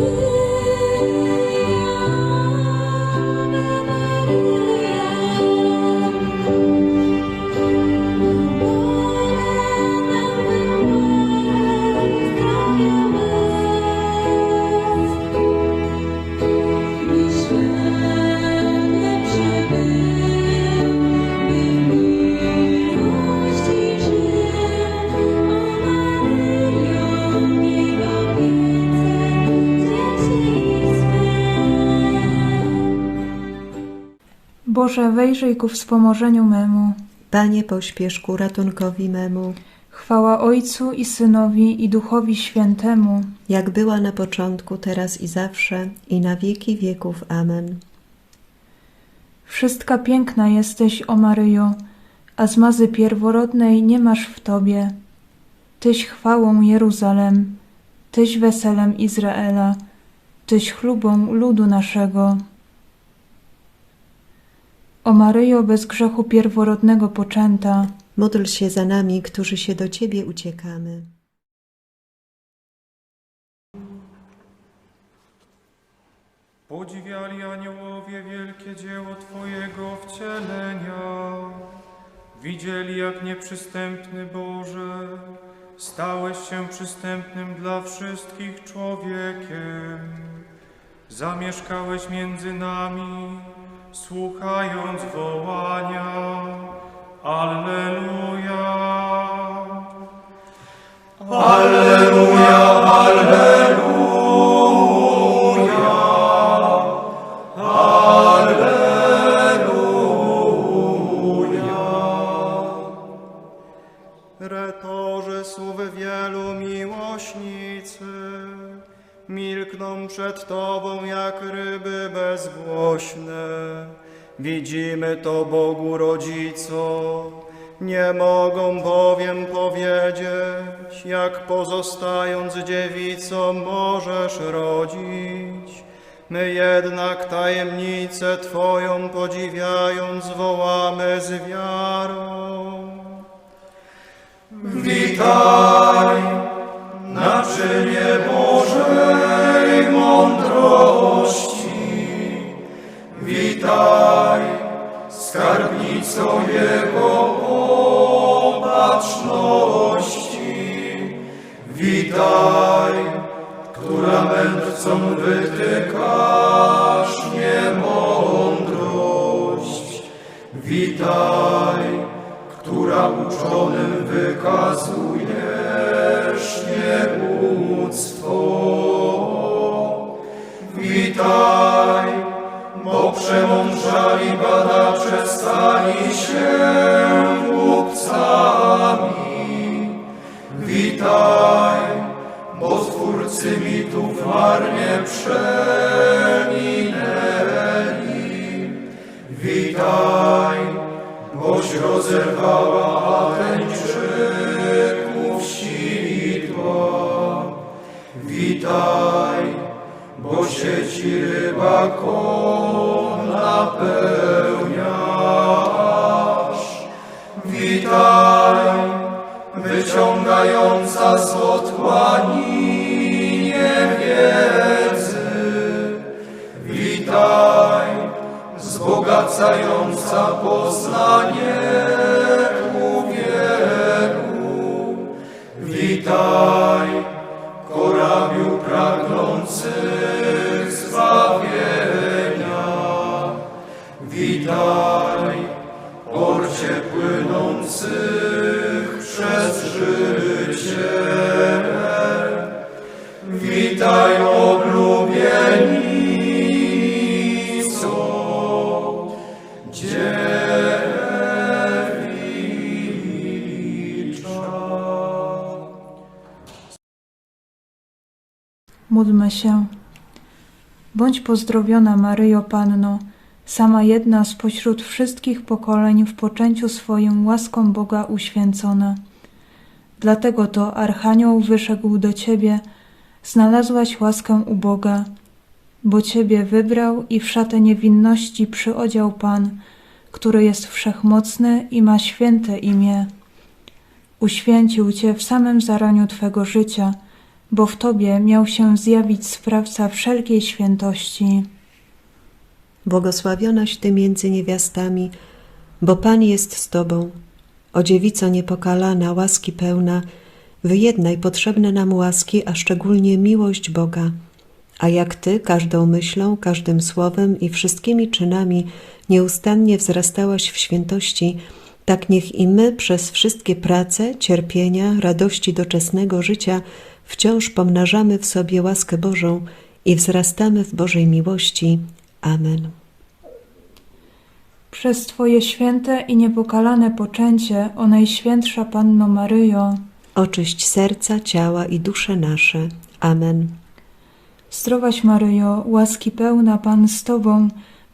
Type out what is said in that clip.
Ooh. Boże, wejrzyj ku wspomożeniu memu. Panie, pośpiesz ku ratunkowi memu, Chwała Ojcu i Synowi i Duchowi Świętemu. jak była na początku, teraz i zawsze, i na wieki wieków. Amen. Wszystka piękna jesteś, o Maryjo, a zmazy pierworodnej nie masz w Tobie. Tyś chwałą Jeruzalem, Tyś weselem Izraela, Tyś chlubą ludu naszego. O Maryjo bez grzechu pierworodnego poczęta, Módl się za nami, którzy się do Ciebie uciekamy. Podziwiali aniołowie wielkie dzieło Twojego wcielenia. Widzieli, jak nieprzystępny Boże, stałeś się przystępnym dla wszystkich człowiekiem. Zamieszkałeś między nami, słuchając wołania. Alleluja! Retorze słowy wielu miłośnicy, milkną przed Tobą jak ryby bezgłośne. Widzimy to Bogu rodzico, nie mogą bowiem powiedzieć, jak pozostając dziewicą możesz rodzić. My jednak tajemnicę Twoją podziwiając wołamy z wiarą. Witaj, naczynie Bożej Witaj, która mędrcom wytykasz niemądrość. Witaj, która uczonym wykazujesz Witaj, boś rozerwała Ateńczyków sidła. Witaj, bo sieci rybakom napełniasz. Witaj, wyciągająca z otchłani. Witaj, wzbogacająca poznanie u wielu. Witaj, korabiu pragnących zbawienia. Witaj, porcie płynących przez życie. Módlmy się. Bądź pozdrowiona, Maryjo Panno, sama jedna spośród wszystkich pokoleń w poczęciu swoim łaską Boga uświęcona. Dlatego to Archanioł wyszedł do Ciebie, znalazłaś łaskę u Boga, bo Ciebie wybrał i w szatę niewinności przyodział Pan, który jest wszechmocny i ma święte imię. Uświęcił Cię w samym zaraniu Twego życia, bo w Tobie miał się zjawić sprawca wszelkiej świętości. Błogosławionaś Ty między niewiastami, bo Pan jest z Tobą. O dziewico niepokalana, łaski pełna, wyjednaj potrzebne nam łaski, a szczególnie miłość Boga. A jak Ty każdą myślą, każdym słowem i wszystkimi czynami nieustannie wzrastałaś w świętości, tak niech i my przez wszystkie prace, cierpienia, radości doczesnego życia wciąż pomnażamy w sobie łaskę Bożą i wzrastamy w Bożej miłości. Amen. Przez Twoje święte i niepokalane poczęcie, o Najświętsza Panno Maryjo, Oczyść serca, ciała i dusze nasze. Amen. Zdrowaś Maryjo, łaski pełna Pan z Tobą,